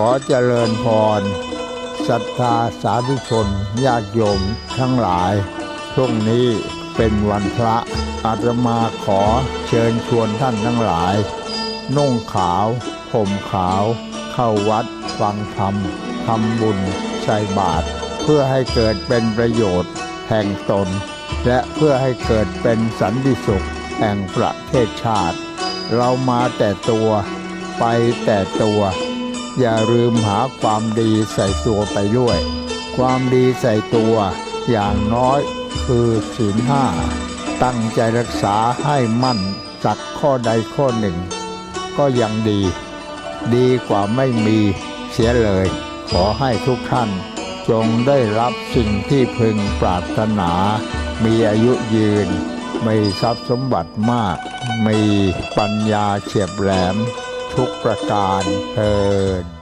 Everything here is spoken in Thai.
ขอเจริญพรศรัทธาสาธุชนญาติโยมทั้งหลายช่วงนี้เป็นวันพระอาตมาขอเชิญชวนท่านทั้งหลาย นุ่งขาวห่มขาว เข้าวัดฟังธรรมทำบุญใส่บาตรเพื่อให้เกิดเป็นประโยชน์ แห่งตน และเพื่อให้เกิดเป็นสันติสุข แห่งประเทศชาติ เรามาแต่ตัวไปแต่ตัว อย่าลืมหาความดีใส่ตัวไปด้วย ความดีใส่ตัวอย่างน้อยคือศีลห้าตั้งใจรักษาให้มั่นสักข้อใดข้อหนึ่ง ก็ยังดี ดีกว่าไม่มีเสียเลย ขอให้ทุกท่าน จงได้รับสิ่งที่พึงปรารถนา มีอายุยืน มีทรัพย์สมบัติมาก มีปัญญาเฉียบแหลม ทุกประการเทิน